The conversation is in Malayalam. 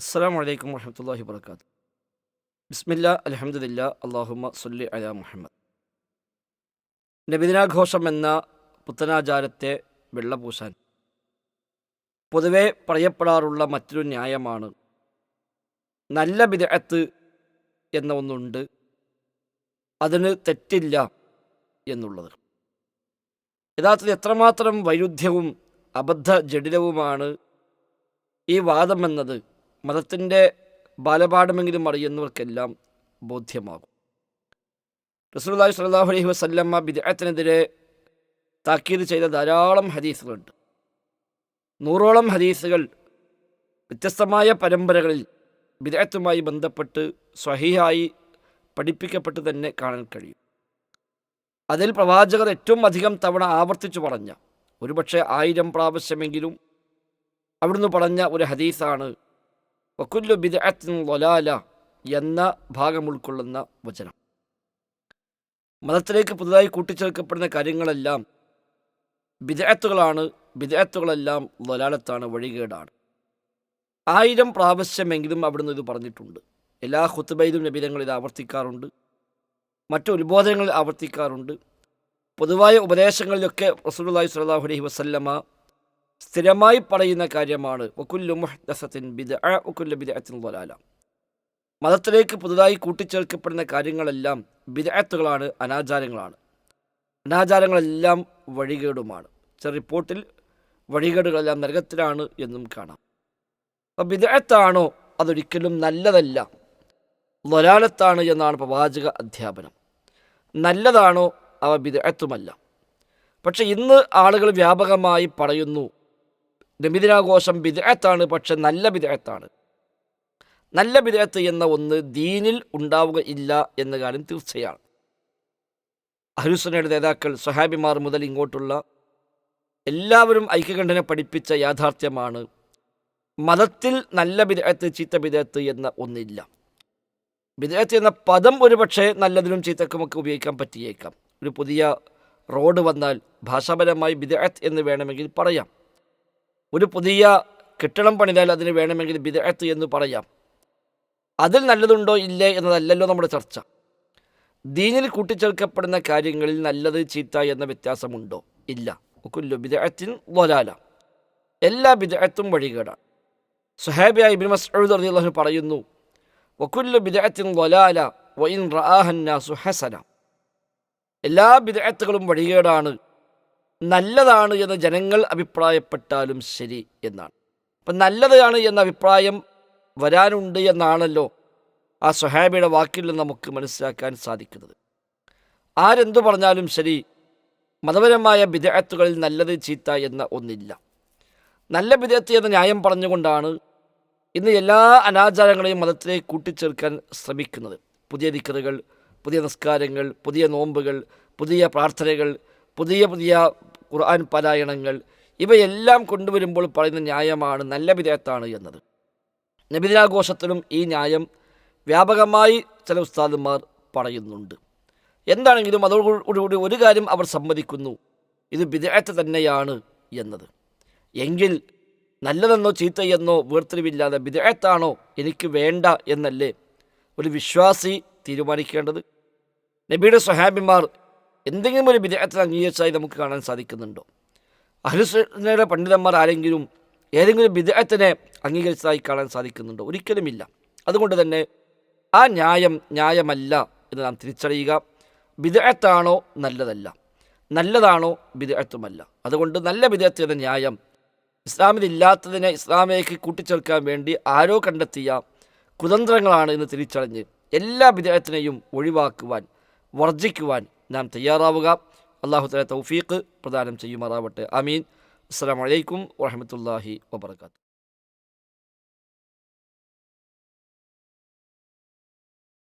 അസ്സാം വലൈക്കും വാഹമത്തല്ലാഹി വർക്കാത്തു ബിസ്മില്ല അലഹമുല്ല അള്ളാഹുമ സുല്ലി അല മുഹമ്മദ്. നബിദിനാഘോഷം എന്ന പുത്തനാചാരത്തെ വെള്ളപൂശാൻ പൊതുവെ പറയപ്പെടാറുള്ള മറ്റൊരു ന്യായമാണ്. നല്ല വിദഗത്ത് എന്ന ഒന്നുണ്ട് അതിന് തെറ്റില്ല എന്നുള്ളത്. യഥാർത്ഥത്തിൽ എത്രമാത്രം വൈരുദ്ധ്യവും അബദ്ധ ജഡിലവുമാണ് ഈ വാദം എന്നത്. മതത്തിന്റെ ബാലപാഠമെങ്കിലും അറിയുന്നവർക്കെല്ലാം ബോധ്യമാകും. റസൂലുള്ളാഹി സ്വല്ലാഹു അലൈഹി വസല്ലമ്മ ബിദ്അത്തിനെതിരെ താക്കീത് ചെയ്ത ധാരാളം ഹദീസുകളുണ്ട്. നൂറോളം ഹദീസുകൾ വ്യത്യസ്തമായ പരമ്പരകളിൽ ബിദ്അത്തുമായി ബന്ധപ്പെട്ട് സ്വഹിയായി പഠിപ്പിക്കപ്പെട്ട് തന്നെ കാണാൻ കഴിയും. അതിൽ പ്രവാചകർ ഏറ്റവും അധികം തവണ ആവർത്തിച്ചു പറഞ്ഞ ഒരുപക്ഷെ ആയിരം പ്രാവശ്യമെങ്കിലും അവിടുന്ന് പറഞ്ഞ ഒരു ഹദീസാണ് വക്കുല്ലു ബിദ്അത്തിൻ ളലാല എന്ന ഭാഗം ഉൾക്കൊള്ളുന്ന വചനം. മതത്തിലേക്ക് പുതുതായി കൂട്ടിച്ചേർക്കപ്പെടുന്ന കാര്യങ്ങളെല്ലാം ബിദ്അത്തുകളാണ് ബിദ്അത്തുകളെല്ലാം ളലാലത്താണ് വഴികേടാണ്. ആയിരം പ്രാവശ്യമെങ്കിലും അവിടുന്ന് ഇത് പറഞ്ഞിട്ടുണ്ട്. എല്ലാ ഹുത്തുബൈദും നബിതങ്ങൾ ഇത് ആവർത്തിക്കാറുണ്ട്. മറ്റു ഉത്ബോധനങ്ങളിൽ ആവർത്തിക്കാറുണ്ട്. പൊതുവായ ഉപദേശങ്ങളിലൊക്കെ റസൂലുള്ളാഹി സ്വല്ലല്ലാഹു അലൈഹി വസല്ലമ സ്ഥിരമായി പറയുന്ന കാര്യമാണ്. വക്കുല്ലു മുഹ്ദസത്തിൻ ബിദ വക്കുല്ല ബിദ്അത്തിൻ ളലാല മതത്തിലേക്ക് പുതുതായി കൂട്ടിച്ചേർക്കപ്പെടുന്ന കാര്യങ്ങളെല്ലാം ബിദ്അത്തുകളാണ് അനാചാരങ്ങളാണ്. അനാചാരങ്ങളെല്ലാം വഴികേടുമാണ്. ചില റിപ്പോർട്ടിൽ വഴികേടുകളെല്ലാം നരകത്തിലാണ് എന്നും കാണാം. അപ്പം ബിദ്അത്താണോ? അതൊരിക്കലും നല്ലതല്ല. ളലാലത്താണ് എന്നാണ് പ്രവാചക അധ്യാപനം. നല്ലതാണോ? അവ ബിദ്അത്തുമല്ല. പക്ഷെ ഇന്ന് ആളുകൾ വ്യാപകമായി പറയുന്നു നബിദിനാഘോഷം ബിദഅത്താണ് പക്ഷെ നല്ല ബിദഅത്താണ്. നല്ല ബിദഅത്ത് എന്ന ഒന്ന് ദീനിൽ ഉണ്ടാവുക ഇല്ല എന്ന കാര്യം തീർച്ചയാണ്. അഹുസനയുടെ നേതാക്കൾ സഹാബിമാർ മുതൽ ഇങ്ങോട്ടുള്ള എല്ലാവരും ഐക്യകണ്ഠനെ പഠിപ്പിച്ച യാഥാർത്ഥ്യമാണ് മതത്തിൽ നല്ല ബിദഅത്ത് ചീത്ത ബിദഅത്ത് എന്ന ഒന്നില്ല. ബിദഅത്ത് എന്ന പദം ഒരുപക്ഷെ നല്ലതിനും ചീത്തക്കുമൊക്കെ ഉപയോഗിക്കാൻ പറ്റിയേക്കാം. ഒരു പുതിയ റോഡ് വന്നാൽ ഭാഷാപരമായി ബിദഅത്ത് എന്ന് വേണമെങ്കിൽ പറയാം. ഒരു പുതിയ കെട്ടിടം പണിതാൽ അതിന് വേണമെങ്കിൽ ബിദഅത്ത് എന്ന് പറയാം. അതിൽ നല്ലതുണ്ടോ ഇല്ലേ എന്നതല്ലല്ലോ നമ്മുടെ ചർച്ച. ദീനിൽ കൂട്ടിച്ചേർക്കപ്പെടുന്ന കാര്യങ്ങളിൽ നല്ലത് ചീത്ത എന്ന വ്യത്യാസമുണ്ടോ? ഇല്ല. കുല്ലു ബിദഅത്തിൻ വലാല. എല്ലാ ബിദഅത്തും വഴികേടാണ് സുഹാബിയായി ഇബ്നു മസ്ഊദ് റളിയല്ലാഹു പറയുന്നു വകുല്ലു ബിദഅത്തിൻ വലാല വഇൻ റആഹന്നാസു ഹസന. എല്ലാ ബിദഅത്തുകളും വഴികേടാണ്. നല്ലതാണ് എന്ന് ജനങ്ങൾ അഭിപ്രായപ്പെട്ടാലും ശരി എന്നാണ്. അപ്പം നല്ലതാണ് എന്ന അഭിപ്രായം വരാനുണ്ട് എന്നാണല്ലോ ആ സുഹാബിയുടെ വാക്കിൽ നിന്ന് നമുക്ക് മനസ്സിലാക്കാൻ സാധിക്കുന്നത്. ആരെന്തു പറഞ്ഞാലും ശരി മതപരമായ വിദേഹത്തുകളിൽ നല്ലത് ചീത്ത എന്ന ഒന്നില്ല. നല്ല വിദേഹത്ത് എന്ന ന്യായം പറഞ്ഞുകൊണ്ടാണ് ഇന്ന് എല്ലാ അനാചാരങ്ങളെയും മതത്തിലേക്ക് കൂട്ടിച്ചേർക്കാൻ ശ്രമിക്കുന്നത്. പുതിയ ദിക്കറുകൾ പുതിയ നിസ്കാരങ്ങൾ പുതിയ നോമ്പുകൾ പുതിയ പ്രാർത്ഥനകൾ പുതിയ പുതിയ ഖുർആൻ പാരായണങ്ങൾ ഇവയെല്ലാം കൊണ്ടുവരുമ്പോൾ പറയുന്ന ന്യായമാണ് നല്ല വിധേയത്താണ് എന്നത്. നബിദിനാഘോഷത്തിലും ഈ ന്യായം വ്യാപകമായി ചില ഉസ്താദന്മാർ പറയുന്നുണ്ട്. എന്താണെങ്കിലും അതോടുകൂടി ഒരു കാര്യം അവർ സമ്മതിക്കുന്നു. ഇത് വിദേഹത്ത് തന്നെയാണ് എന്നത്. എങ്കിൽ നല്ലതെന്നോ ചീത്തയെന്നോ വേർതിരിവില്ലാതെ വിധേയത്താണോ എനിക്ക് വേണ്ട എന്നല്ലേ ഒരു വിശ്വാസി തീരുമാനിക്കേണ്ടത്? നബിയുടെ സ്വഹാബിമാർ എന്തെങ്കിലും ഒരു വിദേഹത്തിൽ അംഗീകരിച്ചതായി നമുക്ക് കാണാൻ സാധിക്കുന്നുണ്ടോ? അഹ്ലുസുന്നയുടെ പണ്ഡിതന്മാർ ആരെങ്കിലും ഏതെങ്കിലും വിദേഹത്തിനെ അംഗീകരിച്ചതായി കാണാൻ സാധിക്കുന്നുണ്ടോ? ഒരിക്കലുമില്ല. അതുകൊണ്ട് തന്നെ ആ ന്യായം ന്യായമല്ല എന്ന് നാം തിരിച്ചറിയുക. വിദേഹത്താണോ നല്ലതല്ല. നല്ലതാണോ വിദേഹത്തുമല്ല അതുകൊണ്ട് നല്ല വിദേഹത്തിൽ എന്ന ന്യായം ഇസ്ലാമിലില്ലാത്തതിനെ ഇസ്ലാമിലേക്ക് കൂട്ടിച്ചേർക്കാൻ വേണ്ടി ആരോ കണ്ടെത്തിയ കുതന്ത്രങ്ങളാണ് എന്ന് തിരിച്ചറിഞ്ഞ് എല്ലാ വിദേഹത്തിനെയും ഒഴിവാക്കുവാൻ വർജിക്കുവാൻ നാം തയ്യാറാവുക. അള്ളാഹുത്തല തല തൗഫീഖ് പ്രദാനം ചെയ്യുമാറാവട്ടെ. അമീൻ അസ്സാം വലൈക്കും വാഹമത്തല്ലാഹി വാബർക്കാത്തു